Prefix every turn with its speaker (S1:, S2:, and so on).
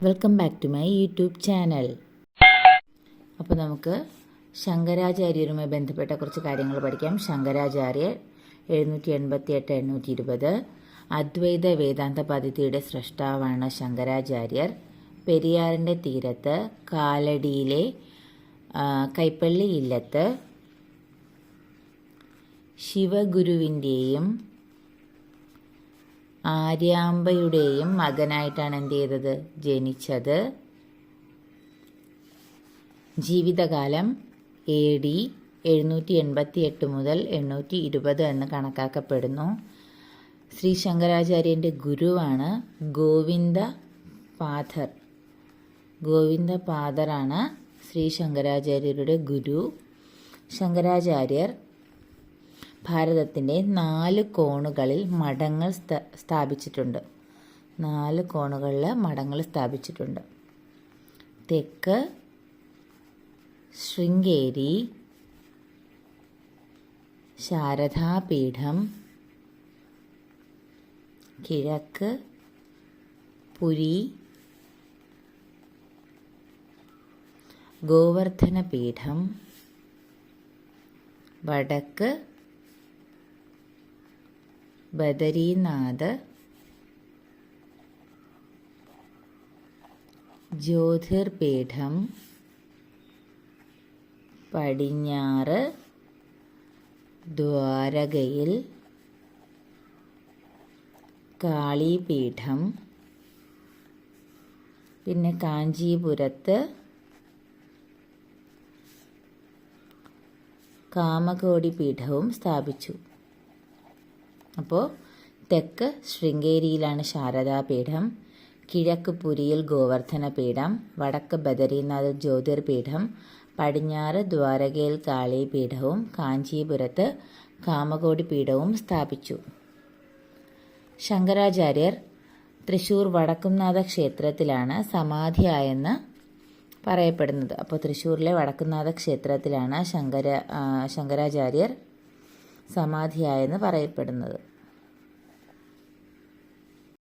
S1: Welcome back to my YouTube channel അപ്പോൾ നമുക്ക് ശങ്കരാചാര്യരുമായി ബന്ധപ്പെട്ട കുറച്ച് കാര്യങ്ങൾ പഠിക്കാം. ശങ്കരാചാര്യർ എഴുന്നൂറ്റി എൺപത്തി എട്ട് എണ്ണൂറ്റി ഇരുപത് അദ്വൈത വേദാന്ത പദ്ധതിയുടെ സൃഷ്ടാവാണ് ശങ്കരാചാര്യർ. പെരിയാറിന്റെ തീരത്ത് കാലടിയിലെ കൈപ്പള്ളി ഇല്ലത്ത് ശിവഗുരുവിന്റെയും ആര്യാമ്പയുടെയും മകനായിട്ടാണ് എന്ത് ചെയ്തത്? ജനിച്ചത്. ജീവിതകാലം എ ഡി എഴുന്നൂറ്റി എൺപത്തി എട്ട് മുതൽ എണ്ണൂറ്റി ഇരുപത് എന്ന് കണക്കാക്കപ്പെടുന്നു. ശ്രീ ശങ്കരാചാര്യന്റെ ഗുരുവാണ് ഗോവിന്ദ പാഥർ. ഗോവിന്ദ പാദറാണ് ശ്രീ ശങ്കരാചാര്യരുടെ ഗുരു. ശങ്കരാചാര്യർ ഭാരതത്തിന്റെ നാല് കോണുകളിൽ മഠങ്ങൾ സ്ഥാപിച്ചിട്ടുണ്ട്. നാല് കോണുകളിൽ മഠങ്ങൾ സ്ഥാപിച്ചിട്ടുണ്ട്. തെക്ക് ശൃംഗേരി ശാരദാപീഠം കിഴക്ക് പുരി ഗോവർദ്ധന പീഠം വടക്ക് ബദരീനാഥ് ജ്യോതിർപീഠം പടിഞ്ഞാറ് ദ്വാരകയിൽ കാളിപീഠം പിന്നെ കാഞ്ചീപുരത്ത് കാമകോടി പീഠവും സ്ഥാപിച്ചു. അപ്പോൾ തെക്ക് ശൃംഗേരിയിലാണ് ശാരദാപീഠം കിഴക്ക് പുരിയിൽ ഗോവർദ്ധന പീഠം വടക്ക് ബദരീനാഥ് ജ്യോതിർപീഠം പടിഞ്ഞാറ് ദ്വാരകയിൽ കാളി പീഠവും കാഞ്ചീപുരത്ത് കാമകോടി പീഠവും സ്ഥാപിച്ചു. ശങ്കരാചാര്യർ തൃശ്ശൂർ വടക്കുംനാഥ ക്ഷേത്രത്തിലാണ് സമാധിയായെന്ന് പറയപ്പെടുന്നത്. അപ്പോൾ തൃശ്ശൂരിലെ വടക്കുംനാഥ ക്ഷേത്രത്തിലാണ് ശങ്കര ശങ്കരാചാര്യർ സമാധിയായെന്ന് പറയപ്പെടുന്നത്.